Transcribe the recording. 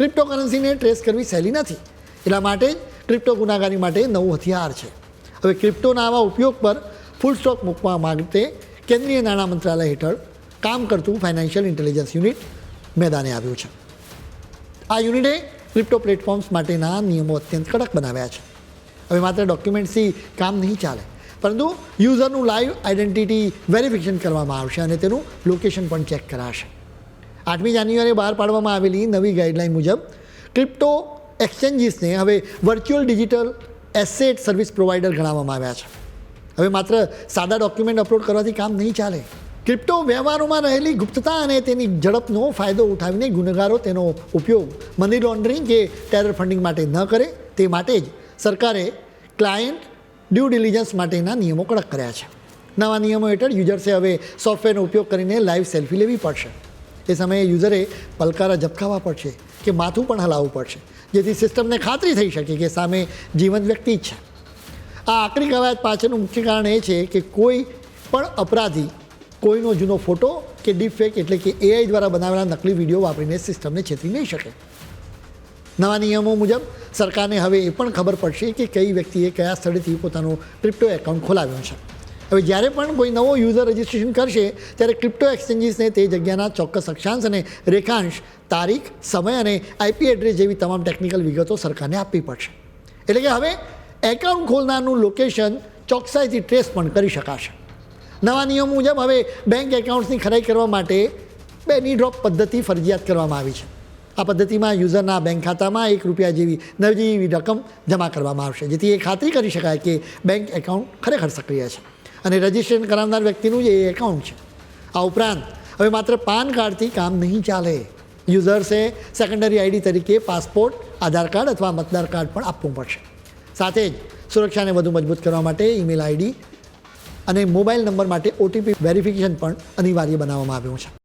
ક્રિપ્ટોકરન્સીને trace કરવી સહેલી નથી. એટલા માટે ક્રિપ્ટો ગુનાગારી માટે નવું હથિયાર છે. હવે ક્રિપ્ટોના આવા ઉપયોગ પર ફૂલ સ્ટોપ મૂકવા માટે કેન્દ્રીય નાણાં મંત્રાલય હેઠળ કામ કરતું ફાઇનાન્શિયલ ઇન્ટેલિજન્સ યુનિટ મેદાને આવ્યું છે. આ યુનિટે ક્રિપ્ટો પ્લેટફોર્મ્સ માટેના નિયમો અત્યંત કડક બનાવ્યા છે. હવે માત્ર ડોક્યુમેન્ટ્સથી કામ નહીં ચાલે, પરંતુ યુઝરનું લાઈવ આઈડેન્ટિટી વેરિફિકેશન કરવામાં આવશે અને તેનું લોકેશન પણ ચેક કરાશે. આઠમી જાન્યુઆરીએ બહાર પાડવામાં આવેલી નવી ગાઈડલાઇન મુજબ ક્રિપ્ટો એક્સચેન્જીસને હવે virtual digital asset service provider ગણાવવામાં આવ્યા છે. હવે માત્ર સાદા ડોક્યુમેન્ટ અપલોડ કરવાથી કામ નહીં ચાલે. ક્રિપ્ટો વ્યવહારોમાં રહેલી ગુપ્તતા અને તેની ઝડપનો ફાયદો ઉઠાવીને ગુનેગારો તેનો ઉપયોગ મની લોન્ડરિંગ કે ટેરર ફંડિંગ માટે ન કરે, તે માટે જ સરકારે ક્લાયન્ટ ડ્યુ ડિલિજન્સ માટેના નિયમો કડક કર્યા છે. નવા નિયમો હેઠળ યુઝર્સે હવે સોફ્ટવેરનો ઉપયોગ કરીને લાઈવ સેલ્ફી લેવી પડશે. એ સમયે યુઝરે પલકારા ઝબકાવવા પડશે કે માથું પણ હલાવવું પડશે, જેથી સિસ્ટમને ખાતરી થઈ શકે કે સામે જીવંત વ્યક્તિ જ છે. આ આકરી કવાયત પાછળનું મુખ્ય કારણ એ છે કે કોઈ પણ અપરાધી કોઈનો જૂનો ફોટો કે ડીપ ફેક એટલે કે એઆઈ દ્વારા બનાવેલા નકલી વીડિયો વાપરીને સિસ્ટમને છેતરી નહીં શકે. નવા નિયમો મુજબ સરકારને હવે એ પણ ખબર પડશે કે કઈ વ્યક્તિએ કયા સ્થળેથી પોતાનું ક્રિપ્ટો એકાઉન્ટ ખોલાવ્યું છે. હવે જ્યારે પણ કોઈ નવો યુઝર રજિસ્ટ્રેશન કરશે, ત્યારે ક્રિપ્ટો એક્સચેન્જીસને તે જગ્યાના ચોક્કસ અક્ષાંશ અને રેખાંશ, તારીખ, સમય અને આઈપી એડ્રેસ જેવી તમામ ટેકનિકલ વિગતો સરકારને આપવી પડશે. એટલે કે હવે એકાઉન્ટ ખોલનારનું લોકેશન ચોકસાઈથી ટ્રેસ પણ કરી શકાશે. નવા નિયમો મુજબ હવે બેંક એકાઉન્ટ્સની ખરાઈ કરવા માટે બેની ડ્રોપ પદ્ધતિ ફરજિયાત કરવામાં આવી છે. આ પદ્ધતિમાં યુઝરના બેંક ખાતામાં એક રૂપિયા જેવી નજીવી રકમ જમા કરવામાં આવશે, જેથી એ ખાતરી કરી શકાય કે બેંક એકાઉન્ટ ખરેખર સક્રિય છે. અને રજિસ્ટ્રેશન કરાવનાર વ્યક્તિનું જ એ એકાઉન્ટ છે. આ ઉપરાંત, હવે માત્ર પાન કાર્ડથી કામ નહીં ચાલે. યુઝર્સે સેકન્ડરી આઈડી તરીકે પાસપોર્ટ આધાર કાર્ડ અથવા મતદાર કાર્ડ પણ આપવું પડશે. સાથે જ સુરક્ષાને વધુ મજબૂત કરવા માટે ઈમેલ આઈડી અને મોબાઈલ નંબર માટે ઓટીપી વેરિફિકેશન પણ અનિવાર્ય બનાવવામાં આવ્યું છે.